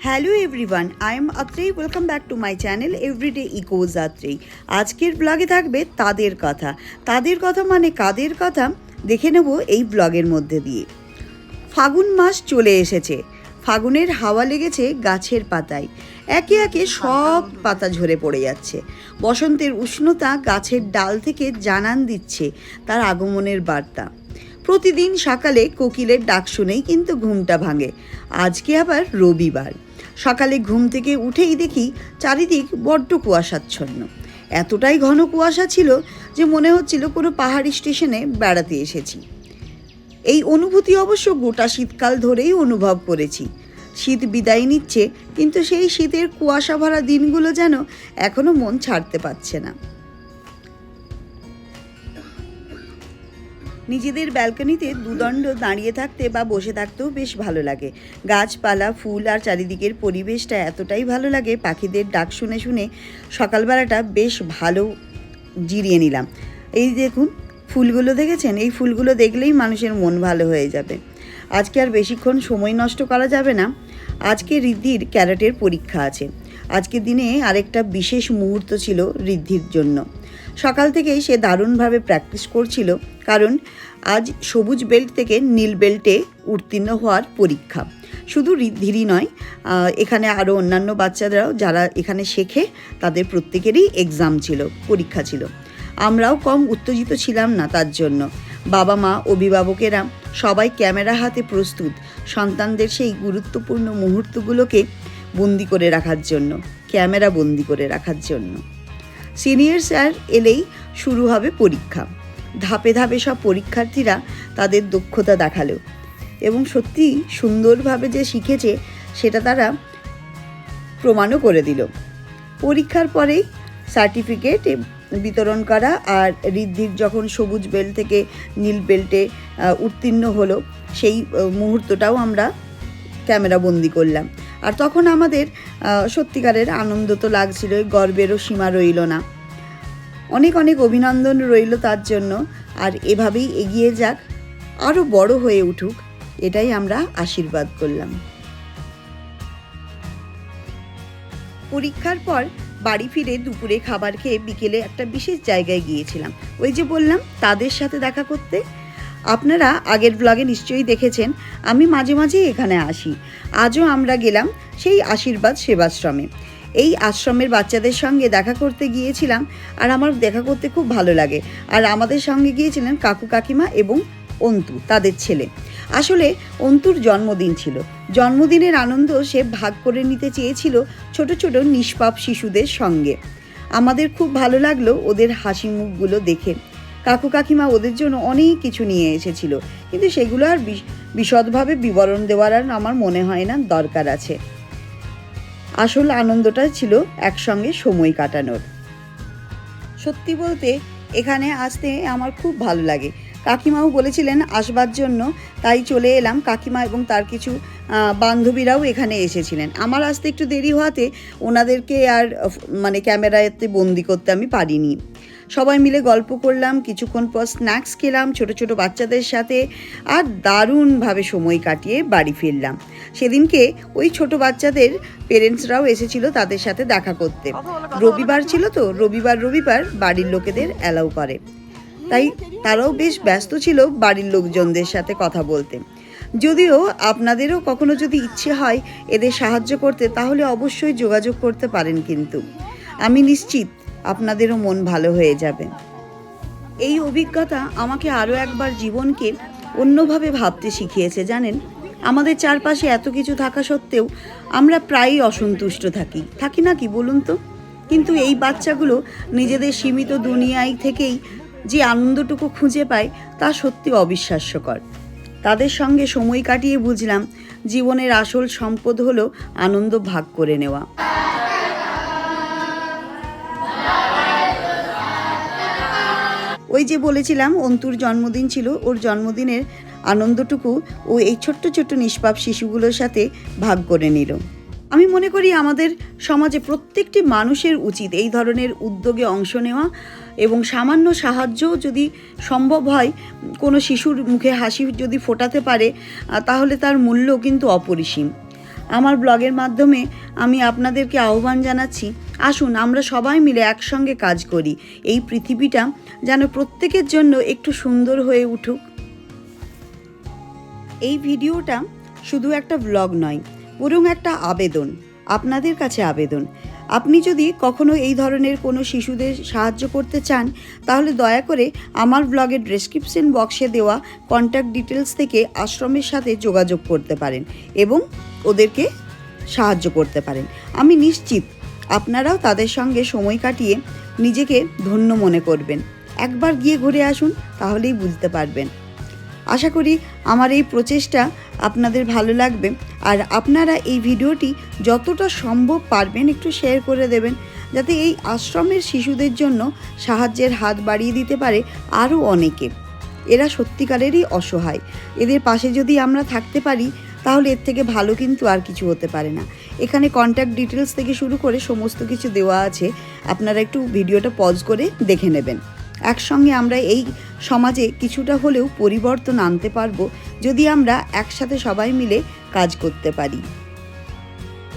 Hello everyone I am Atrey welcome back to my channel everyday echoes Atrey আজকের ব্লগে থাকবে তাদের কথা। তাদের কথা মানে কাদের কথা? দেখে নেব এই ব্লগের মধ্যে দিয়ে। ফাগুন মাস চলে এসেছে। ফাগুনের হাওয়া লেগেছে গাছের পাতায়। একে একে সব পাতা ঝরে পড়ে যাচ্ছে। বসন্তের উষ্ণতা গাছের ডাল থেকে জানান দিচ্ছে তার আগমনের বার্তা। প্রতিদিন সকালে কোকিলের ডাক শুনেই কিন্তু ঘুমটা ভাঙে। আজকে আবার রবিবার। সকালে ঘুম থেকে উঠেই দেখি চারিদিক বড্ড কুয়াশাচ্ছন্ন। এতটাই ঘন কুয়াশা ছিল যে মনে হচ্ছিল কোনো পাহাড়ি স্টেশনে বেড়াতে এসেছি। এই অনুভূতি অবশ্য গোটা শীতকাল ধরেই অনুভব করেছি। শীত বিদায় নিচ্ছে, কিন্তু সেই শীতের কুয়াশা ভরা দিনগুলো যেন এখনও মন ছাড়তে পারছে না। নিজেদের ব্যালকনিতে দুদণ্ড দাঁড়িয়ে থাকতে বা বসে থাকতেও বেশ ভালো লাগে। গাছপালা, ফুল আর চারিদিকের পরিবেশটা এতটাই ভালো লাগে, পাখিদের ডাক শুনে শুনে সকালবেলাটা বেশ ভালো জিরিয়ে নিলাম। এই দেখুন, ফুলগুলো দেখেছেন? এই ফুলগুলো দেখলেই মানুষের মন ভালো হয়ে যাবে। আজকে আর বেশিক্ষণ সময় নষ্ট করা যাবে না। আজকে রিদ্ধির ক্যারেটের পরীক্ষা আছে। আজকের দিনে আরেকটা বিশেষ মুহূর্ত ছিল রিদ্ধির জন্য। সকাল থেকেই সে দারুণভাবে প্র্যাকটিস করছিল, কারণ আজ সবুজ বেল্ট থেকে নীল বেল্টে উত্তীর্ণ হওয়ার পরীক্ষা। শুধু রিদ্ধিরই নয় এখানে আরও অন্যান্য বাচ্চারাও যারা এখানে শেখে, তাদের প্রত্যেকেরই এক্সাম ছিল, পরীক্ষা ছিল। আমরাও কম উত্তেজিত ছিলাম না তার জন্য। বাবা মা, অভিভাবকেরা সবাই ক্যামেরা হাতে প্রস্তুত, সন্তানদের সেই গুরুত্বপূর্ণ মুহূর্তগুলোকে বন্দি করে রাখার জন্য, ক্যামেরা বন্দি করে রাখার জন্য। সিনিয়র স্যার এলেই শুরু হবে পরীক্ষা। ধাপে ধাপে সব পরীক্ষার্থীরা তাদের দক্ষতা দেখাল এবং সত্যি সুন্দরভাবে যে শিখেছে সেটা তারা প্রমাণও করে দিল। পরীক্ষার পরেই সার্টিফিকেট বিতরণ করা আর ঋদ্ধির যখন সবুজ বেল্ট থেকে নীল বেল্টে উত্তীর্ণ হলো, সেই মুহূর্তটাও আমরা ক্যামেরা বন্দি করলাম। আর তখন আমাদের সত্যিকারের আনন্দ তো লাগছিল গর্বেরও সীমা রইল না। অনেক অনেক অভিনন্দন রইল তার জন্য। আর এভাবেই এগিয়ে যাক আরও বড় হয়ে উঠুক, এটাই আমরা আশীর্বাদ করলাম। পরীক্ষার পর বাড়ি ফিরে দুপুরে খাবার খেয়ে বিকেলে একটা বিশেষ জায়গায় গিয়েছিলাম। ওই যে বললাম, তাদের সাথে দেখা করতে। আপনারা আগের ব্লগে নিশ্চয়ই দেখেছেন, আমি মাঝে মাঝে এখানে আসি। আজও আমরা গেলাম সেই আশীর্বাদ সেবাশ্রমে। এই আশ্রমের বাচ্চাদের সঙ্গে দেখা করতে গিয়েছিলাম আর আমার দেখা করতে খুব ভালো লাগে। আর আমাদের সঙ্গে গিয়েছিলেন কাকু কাকিমা এবং অন্তু, তাদের ছেলে। আসলে অন্তুর জন্মদিন ছিল। জন্মদিনের আনন্দ সে ভাগ করে নিতে চেয়েছিল ছোট ছোট নিষ্পাপ শিশুদের সঙ্গে। আমাদের খুব ভালো লাগল ওদের হাসি মুখগুলো দেখে। কাকু কাকিমা ওদের জন্য অনেক কিছু নিয়ে এসেছিল। কিন্তু সেগুলো আর বিশ- বিশদভাবে বিবরণ দেওয়ার আর আমার মনে হয় না দরকার আছে। আসল আনন্দটা ছিল একসঙ্গে সময় কাটানোর। সত্যি বলতে, এখানে আসতে আমার খুব ভালো লাগে। কাকিমাও বলেছিলেন আসবার জন্য, তাই চলে এলাম। কাকিমা এবং তার কিছু বান্ধবীরাও এখানে এসেছিলেন। আমার আসতে একটু দেরি হওয়াতে ওনাদেরকে আর মানে ক্যামেরাতে বন্দি করতে আমি পারিনি। সবাই মিলে গল্প করলাম, কিছুক্ষণ পর স্ন্যাক্স খেলাম, ছোট ছোট বাচ্চাদের সাথে আর দারুণভাবে সময় কাটিয়ে বাড়ি ফিরলাম। সেদিনকে ওই ছোট বাচ্চাদের পেরেন্টসরাও এসেছিল তাদের সাথে দেখা করতে। রবিবার ছিল তো, রবিবার রবিবার বাড়ির লোকেদের অ্যালাউ করে। তাই তারাও বেশ ব্যস্ত ছিল বাড়ির লোকজনদের সাথে কথা বলতে। যদিও আপনাদেরও কখনো যদি ইচ্ছে হয় এদের সাহায্য করতে, তাহলে অবশ্যই যোগাযোগ করতে পারেন কিন্তু। আমি নিশ্চিত আপনাদেরও মন ভালো হয়ে যাবে। এই অভিজ্ঞতা আমাকে আরও একবার জীবনকে অন্যভাবে ভাবতে শিখিয়েছে, জানেন? আমাদের চারপাশে এত কিছু থাকা সত্ত্বেও আমরা প্রায়ই অসন্তুষ্ট থাকি। থাকি না কি, বলুন তো? কিন্তু এই বাচ্চাগুলো নিজেদের সীমিত দুনিয়ায় থেকেই যে আনন্দটুকু খুঁজে পায়, তা সত্যি অবিশ্বাস্যকর। তাদের সঙ্গে সময় কাটিয়ে বুঝলাম জীবনের আসল সম্পদ হলো আনন্দ ভাগ করে নেওয়া। ওই যে বলেছিলাম, অন্তুর জন্মদিন ছিল, ওর জন্মদিনের আনন্দটুকু ও এই ছোট্ট ছোট্ট নিষ্পাপ শিশুগুলোর সাথে ভাগ করে নিল। আমি মনে করি আমাদের সমাজে প্রত্যেকটি মানুষের উচিত এই ধরনের উদ্যোগে অংশ নেওয়া এবং সামান্য সাহায্য যদি সম্ভব হয়, কোনো শিশুর মুখে হাসি যদি ফোটাতে পারে তাহলে তার মূল্য কিন্তু অপরিসীম। আমার ব্লগের মাধ্যমে আমি আপনাদেরকে আহ্বান জানাচ্ছি, আসুন আমরা সবাই মিলে একসঙ্গে কাজ করি। এই পৃথিবীটা যেন প্রত্যেকের জন্য একটু সুন্দর হয়ে উঠুক। এই ভিডিওটা শুধু একটা ব্লগ নয়, বরং একটা আবেদন, আপনাদের কাছে আবেদন। আপনি যদি কখনো এই ধরনের কোনো শিশুদের সাহায্য করতে চান, তাহলে দয়া করে আমার ব্লগের ডেসক্রিপশন বক্সে দেওয়া কন্ট্যাক্ট ডিটেলস থেকে আশ্রমের সাথে যোগাযোগ করতে পারেন এবং ওদেরকে সাহায্য করতে পারেন। আমি নিশ্চিত আপনারাও তাদের সঙ্গে সময় কাটিয়ে নিজেকে ধন্য মনে করবেন। একবার গিয়ে ঘুরে আসুন, তাহলেই বুঝতে পারবেন। আশা করি আমার এই প্রচেষ্টা আপনাদের ভালো লাগবে। আর আপনারা এই ভিডিওটি যতটা সম্ভব পারবেন একটু শেয়ার করে দেবেন, যাতে এই আশ্রমের শিশুদের জন্য সাহায্যের হাত বাড়িয়ে দিতে পারে আরও অনেকে। এরা সত্যিকারেরই অসহায়। এদের পাশে যদি আমরা থাকতে পারি, তাহলে এর থেকে ভালো কিন্তু আর কিছু হতে পারে না। এখানে কন্ট্যাক্ট ডিটেলস থেকে শুরু করে সমস্ত কিছু দেওয়া আছে। আপনারা একটু ভিডিওটা পজ করে দেখে নেবেন। একসঙ্গে আমরা এই সমাজে কিছুটা হলেও পরিবর্তন আনতে পারব যদি আমরা একসাথে সবাই মিলে কাজ করতে পারি।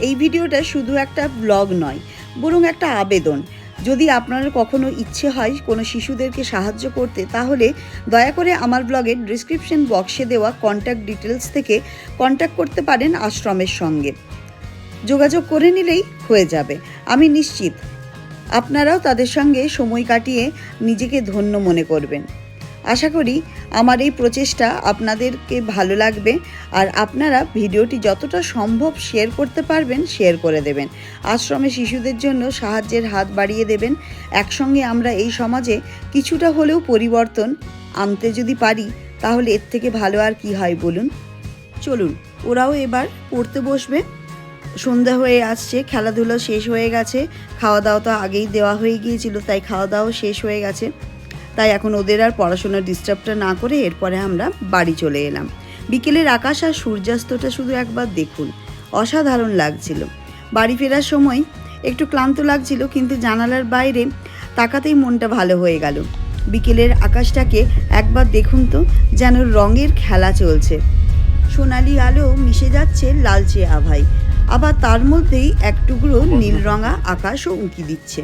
এই ভিডিওটা শুধু একটা ব্লগ নয়, বরং একটা আবেদন। যদি আপনার কখনো ইচ্ছে হয় কোনো শিশুদেরকে সাহায্য করতে, তাহলে দয়া করে আমার ব্লগের ডিসক্রিপশন বক্সে দেওয়া কন্ট্যাক্ট ডিটেলস থেকে কন্ট্যাক্ট করতে পারেন আশ্রমের সঙ্গে। যোগাযোগ করে নিলেই হয়ে যাবে। আমি নিশ্চিত আপনারাও তাদের সঙ্গে সময় কাটিয়ে নিজেকে ধন্য মনে করবেন। আশা করি আমার এই প্রচেষ্টা আপনাদেরকে ভালো লাগবে আর আপনারা ভিডিওটি যতটা সম্ভব শেয়ার করতে পারবেন শেয়ার করে দেবেন। আশ্রমে শিশুদের জন্য সাহায্যের হাত বাড়িয়ে দেবেন। একসঙ্গে আমরা এই সমাজে কিছুটা হলেও পরিবর্তন আনতে যদি পারি, তাহলে এর থেকে ভালো আর কি হয় বলুন? চলুন, ওরাও এবার পড়তে বসবে। সন্ধ্যা হয়ে আসছে, খেলাধুলো শেষ হয়ে গেছে খাওয়া দাওয়া তো আগেই দেওয়া হয়ে গিয়েছিল, তাই খাওয়া দাওয়া শেষ হয়ে গেছে। তাই এখন ওদের আর পড়াশোনার ডিস্টার্বটা না করে এরপরে আমরা বাড়ি চলে এলাম। বিকেলের আকাশ আর সূর্যাস্তটা শুধু একবার দেখুন, অসাধারণ লাগছিল। বাড়ি ফেরার সময় একটু ক্লান্ত লাগছিল, কিন্তু জানালার বাইরে তাকাতেই মনটা ভালো হয়ে গেল। বিকেলের আকাশটাকে একবার দেখুন তো, যেন রঙের খেলা চলছে। সোনালি আলো মিশে যাচ্ছে লালচে আভায়। আবার তার মধ্যেই এক টুকরো নীল রঙা আকাশও উঁকি দিচ্ছে।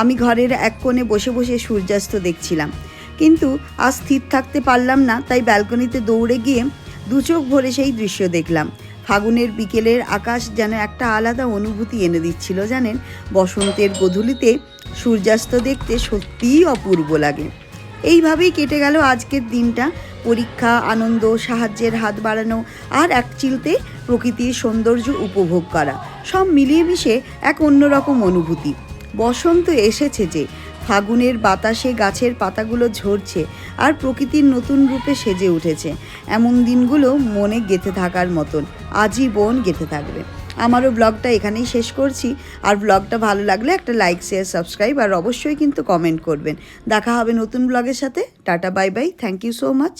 আমি ঘরের এক কোণে বসে বসে সূর্যাস্ত দেখছিলাম। কিন্তু আজ স্থির থাকতে পারলাম না তাই ব্যালকনিতে দৌড়ে গিয়ে দু চোখ ভরে সেই দৃশ্য দেখলাম। ফাগুনের বিকেলের আকাশ যেন একটা আলাদা অনুভূতি এনে দিচ্ছিল জানেন? বসন্তের গধূলিতে সূর্যাস্ত দেখতে সত্যিই অপূর্ব লাগে। এইভাবেই কেটে গেল আজকের দিনটা। পরীক্ষা, আনন্দ, সাহায্যের হাত বাড়ানো আর এক চিলতে প্রকৃতির সৌন্দর্য উপভোগ করা। সব মিলিয়ে মিশে এক অন্যরকম অনুভূতি। বসন্ত এসেছে যে, ফাগুনের বাতাসে গাছের পাতাগুলো ঝরছে আর প্রকৃতির নতুন রূপে সেজে উঠেছে। এমন দিনগুলো মনে গেঁথে থাকার মতন। আজীবন গেঁথে থাকবে। আমারও ব্লগটা এখানেই শেষ করছি। আর ব্লগটা ভালো লাগলে একটা লাইক শেয়ার সাবস্ক্রাইব আর অবশ্যই কিন্তু কমেন্ট করবেন। দেখা হবে নতুন ব্লগের সাথে। Tata bye bye thank you so much